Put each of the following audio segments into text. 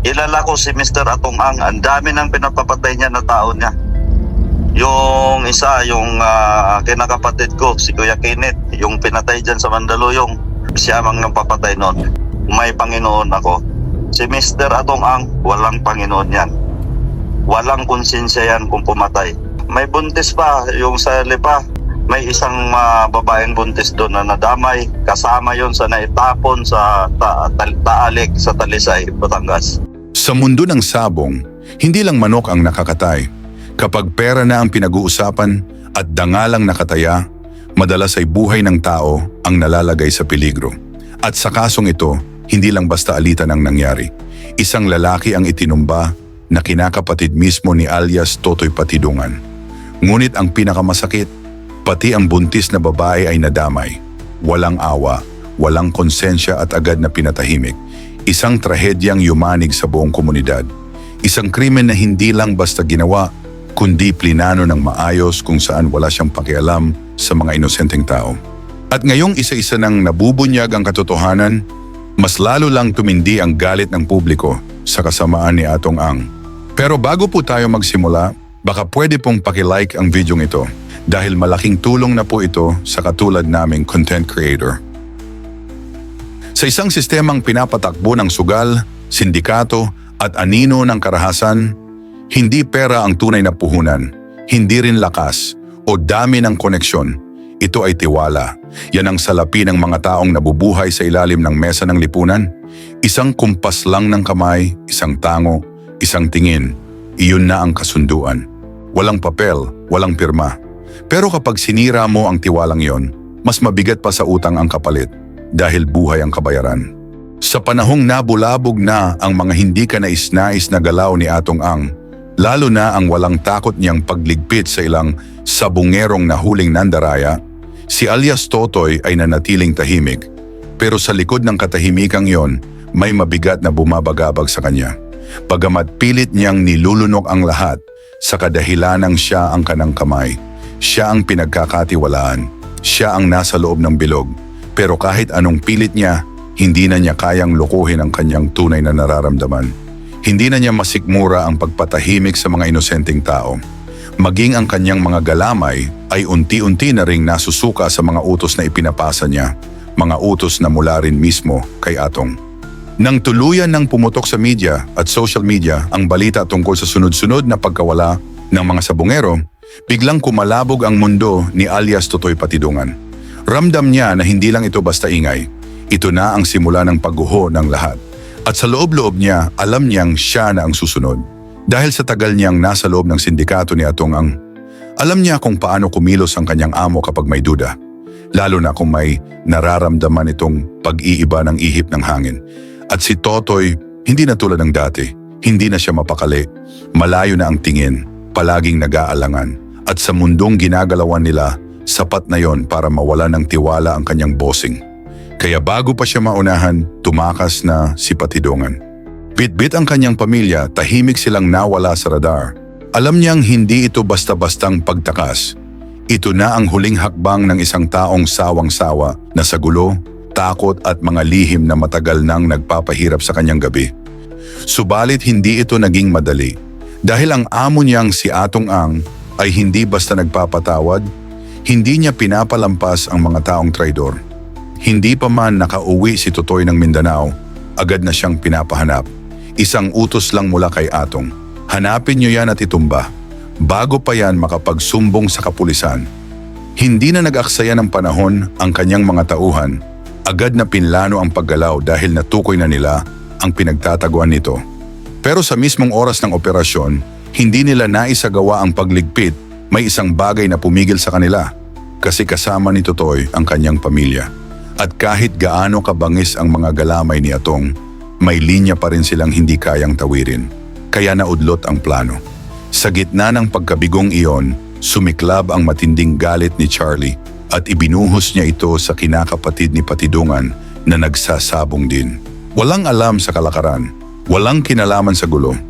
Kilala ko si Mr. Atong Ang. Ang dami ng pinapapatay niya na tao niya. Yung isa, yung ah, kinakapatid ko, si Kuya Kenneth, yung pinatay dyan sa Mandaluyong, siya mang nagpapatay noon. May Panginoon ako. Si Mr. Atong Ang, walang Panginoon yan. Walang konsensya yan kung pumatay. May buntis pa, yung sa lipa, may isang ah, babaeng buntis doon na nadamay. Kasama yon sa naitapon sa ta- ta- Taalik sa Talisay, Batangas. Sa mundo ng sabong, hindi lang manok ang nakakatay. Kapag pera na ang pinag-uusapan at dangalang nakataya, madalas ay buhay ng tao ang nalalagay sa peligro. At sa kasong ito, hindi lang basta alitan ang nangyari. Isang lalaki ang itinumba na kinakapatid mismo ni alias Totoy Patidungan. Ngunit ang pinakamasakit, pati ang buntis na babae ay nadamay. Walang awa, walang konsensya at agad na pinatahimik. Isang trahedyang yumanig sa buong komunidad. Isang krimen na hindi lang basta ginawa, kundi plinano ng maayos kung saan wala siyang pakialam sa mga inosenteng tao. At ngayong isa-isa nang nabubunyag ang katotohanan, mas lalo lang tumindi ang galit ng publiko sa kasamaan ni Atong Ang. Pero bago po tayo magsimula, baka pwede pong pakilike ang video ito dahil malaking tulong na po ito sa katulad naming content creator. Sa isang sistemang pinapatakbo ng sugal, sindikato at anino ng karahasan, hindi pera ang tunay na puhunan, hindi rin lakas o dami ng koneksyon. Ito ay tiwala. Yan ang salapi ng mga taong nabubuhay sa ilalim ng mesa ng lipunan. Isang kumpas lang ng kamay, isang tango, isang tingin. Iyon na ang kasunduan. Walang papel, walang pirma. Pero kapag sinira mo ang tiwalang yon, mas mabigat pa sa utang ang kapalit dahil buhay ang kabayaran. Sa panahong nabulabog na ang mga hindi ka nais-nais na galaw ni Atong Ang, lalo na ang walang takot niyang pagligpit sa ilang sabungerong nahuling nandaraya, si alias Totoy ay nanatiling tahimik. Pero sa likod ng katahimikang yon, may mabigat na bumabagabag sa kanya. Pagamat pilit niyang nilulunok ang lahat, sa kadahilanang siya ang kanang kamay. Siya ang pinagkakatiwalaan. Siya ang nasa loob ng bilog. Pero kahit anong pilit niya, hindi na niya kayang lukuhin ang kanyang tunay na nararamdaman. Hindi na niya masikmura ang pagpatahimik sa mga inosenteng tao. Maging ang kanyang mga galamay ay unti-unti na ring nasusuka sa mga utos na ipinapasa niya, mga utos na mula rin mismo kay Atong. Nang tuluyan ng pumutok sa media at social media ang balita tungkol sa sunod-sunod na pagkawala ng mga sabungero, biglang kumalabog ang mundo ni alias Totoy Patidungan. Ramdam niya na hindi lang ito basta ingay. Ito na ang simula ng pagguho ng lahat. At sa loob-loob niya, alam niyang siya na ang susunod. Dahil sa tagal niyang nasa loob ng sindikato ni Atong Ang, alam niya kung paano kumilos ang kanyang amo kapag may duda. Lalo na kung may nararamdaman itong pag-iiba ng ihip ng hangin. At si Totoy, hindi na tulad ng dati. Hindi na siya mapakali. Malayo na ang tingin. Palaging nag-aalangan. At sa mundong ginagalawan nila, sapat na yon para mawala ng tiwala ang kanyang bossing. Kaya bago pa siya maunahan, tumakas na si Patidongan. Bit-bit ang kanyang pamilya, tahimik silang nawala sa radar. Alam niyang hindi ito basta-bastang pagtakas. Ito na ang huling hakbang ng isang taong sawang-sawa na sa gulo, takot at mga lihim na matagal nang nagpapahirap sa kanyang gabi. Subalit hindi ito naging madali. Dahil ang amo niyang si Atong Ang ay hindi basta nagpapatawad, hindi niya pinapalampas ang mga taong traidor. Hindi pa man nakauwi si Totoy ng Mindanao, agad na siyang pinapahanap. Isang utos lang mula kay Atong. Hanapin niyo yan at itumba. Bago pa yan makapagsumbong sa kapulisan. Hindi na nag-aksaya ng panahon ang kanyang mga tauhan. Agad na pinlano ang paggalaw dahil natukoy na nila ang pinagtataguan nito. Pero sa mismong oras ng operasyon, hindi nila naisagawa ang pagligpit, may isang bagay na pumigil sa kanila. Kasi kasama ni Totoy ang kanyang pamilya. At kahit gaano kabangis ang mga galamay ni Atong, may linya pa rin silang hindi kayang tawirin. Kaya naudlot ang plano. Sa gitna ng pagkabigong iyon, sumiklab ang matinding galit ni Charlie at ibinuhos niya ito sa kinakapatid ni Patidungan na nagsasabong din. Walang alam sa kalakaran, walang kinalaman sa gulo.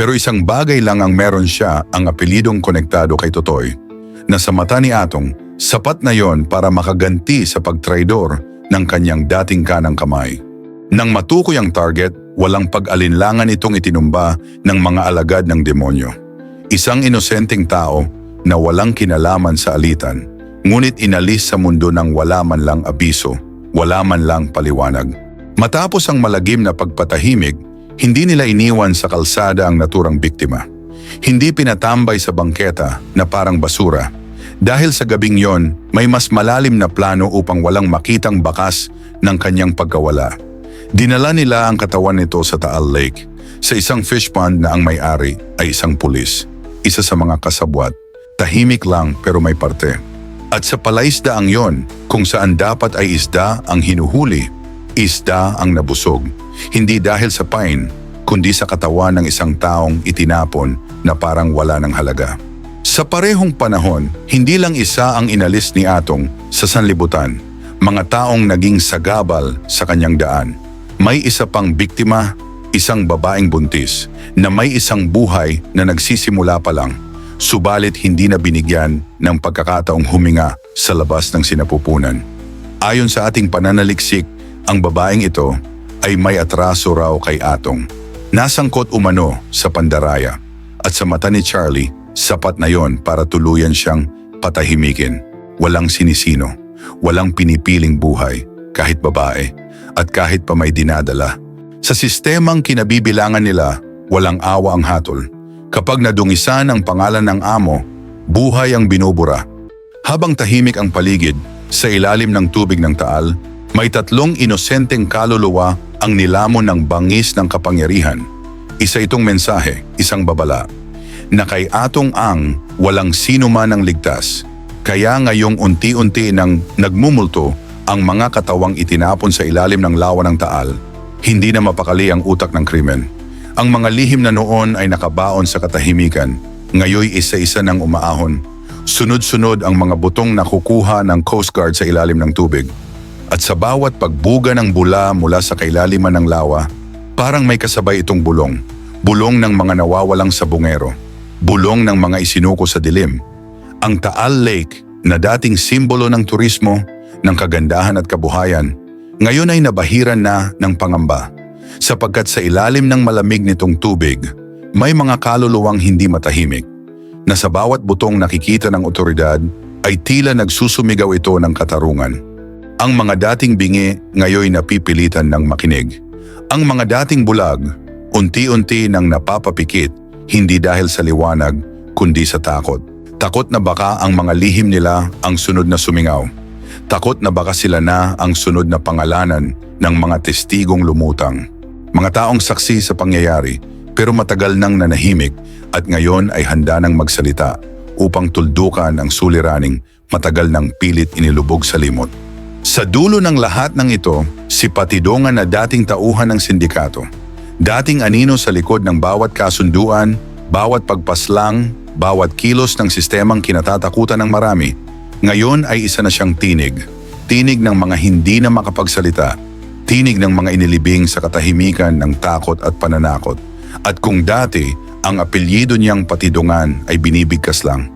Pero isang bagay lang ang meron siya ang apelidong konektado kay Totoy na sa mata ni Atong, sapat na yon para makaganti sa pagtraidor ng kanyang dating kanang kamay. Nang matukoy ang target, walang pag-alinlangan itong itinumba ng mga alagad ng demonyo. Isang inosenteng tao na walang kinalaman sa alitan, ngunit inalis sa mundo ng wala man lang abiso, wala man lang paliwanag. Matapos ang malagim na pagpatahimik, hindi nila iniwan sa kalsada ang naturang biktima. Hindi pinatambay sa bangketa na parang basura. Dahil sa gabing yon, may mas malalim na plano upang walang makitang bakas ng kanyang pagkawala. Dinala nila ang katawan nito sa Taal Lake, sa isang fish pond na ang may-ari ay isang pulis. Isa sa mga kasabwat. Tahimik lang pero may parte. At sa palaisdaang yon, kung saan dapat ay isda ang hinuhuli, isda ang nabusog. Hindi dahil sa pain, kundi sa katawan ng isang taong itinapon na parang wala ng halaga. Sa parehong panahon, hindi lang isa ang inalis ni Atong sa sanlibutan, mga taong naging sagabal sa kanyang daan. May isa pang biktima, isang babaeng buntis, na may isang buhay na nagsisimula pa lang, subalit hindi na binigyan ng pagkakataong huminga sa labas ng sinapupunan. Ayon sa ating pananaliksik, ang babaeng ito ay may atraso raw kay Atong. Nasangkot umano sa pandaraya at sa mata ni Charlie, sapat na yon para tuluyan siyang patahimikin. Walang sinisino, walang pinipiling buhay, kahit babae, at kahit pa may dinadala. Sa sistemang kinabibilangan nila, walang awa ang hatol. Kapag nadungisan ang pangalan ng amo, buhay ang binubura. Habang tahimik ang paligid, sa ilalim ng tubig ng taal, may tatlong inosenteng kaluluwa ang nilamon ng bangis ng kapangyarihan. Isa itong mensahe, isang babala, na kay atong ang walang sino man ang ligtas. Kaya ngayong unti-unti nang nagmumulto ang mga katawang itinapon sa ilalim ng lawa ng taal, hindi na mapakali ang utak ng krimen. Ang mga lihim na noon ay nakabaon sa katahimikan, ngayoy isa-isa nang umaahon. Sunod-sunod ang mga butong nakukuha ng Coast Guard sa ilalim ng tubig. At sa bawat pagbuga ng bula mula sa kailaliman ng lawa, parang may kasabay itong bulong. Bulong ng mga nawawalang sabungero. Bulong ng mga isinuko sa dilim. Ang Taal Lake na dating simbolo ng turismo, ng kagandahan at kabuhayan, ngayon ay nabahiran na ng pangamba. Sapagkat sa ilalim ng malamig nitong tubig, may mga kaluluwang hindi matahimik, na sa bawat butong nakikita ng otoridad ay tila nagsusumigaw ito ng katarungan. Ang mga dating bingi ngayoy napipilitan ng makinig. Ang mga dating bulag, unti-unti nang napapapikit, hindi dahil sa liwanag, kundi sa takot. Takot na baka ang mga lihim nila ang sunod na sumingaw. Takot na baka sila na ang sunod na pangalanan ng mga testigong lumutang. Mga taong saksi sa pangyayari pero matagal nang nanahimik at ngayon ay handa nang magsalita upang tuldukan ang suliraning matagal nang pilit inilubog sa limot. Sa dulo ng lahat ng ito, si Patidongan na dating tauhan ng sindikato. Dating anino sa likod ng bawat kasunduan, bawat pagpaslang, bawat kilos ng sistemang kinatatakutan ng marami, ngayon ay isa na siyang tinig. Tinig ng mga hindi na makapagsalita. Tinig ng mga inilibing sa katahimikan ng takot at pananakot. At kung dati, ang apelyido niyang patidungan ay binibigkas lang.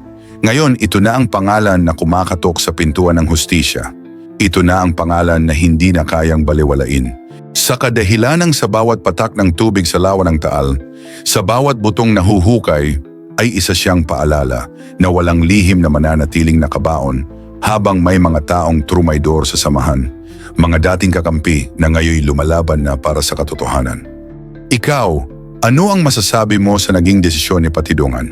Ngayon, ito na ang pangalan na kumakatok sa pintuan ng hustisya. Ito na ang pangalan na hindi na kayang baliwalain. Sa kadahilanang sa bawat patak ng tubig sa lawa ng taal, sa bawat butong nahuhukay, ay isa siyang paalala na walang lihim na mananatiling nakabaon habang may mga taong trumaydor sa samahan, mga dating kakampi na ngayoy lumalaban na para sa katotohanan. Ikaw, ano ang masasabi mo sa naging desisyon ni Patidungan?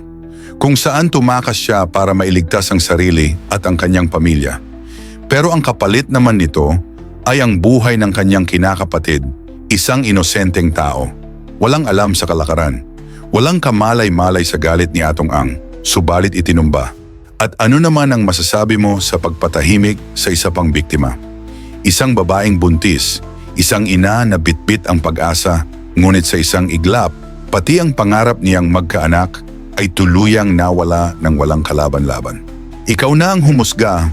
Kung saan tumakas siya para mailigtas ang sarili at ang kanyang pamilya. Pero ang kapalit naman nito ay ang buhay ng kanyang kinakapatid, isang inosenteng tao. Walang alam sa kalakaran. Walang kamalay-malay sa galit ni Atong Ang, subalit itinumba. At ano naman ang masasabi mo sa pagpatahimik sa isa pang biktima? Isang babaeng buntis, isang ina na bitbit ang pag-asa, ngunit sa isang iglap, pati ang pangarap niyang magkaanak ay tuluyang nawala ng walang kalaban-laban. Ikaw na ang humusga,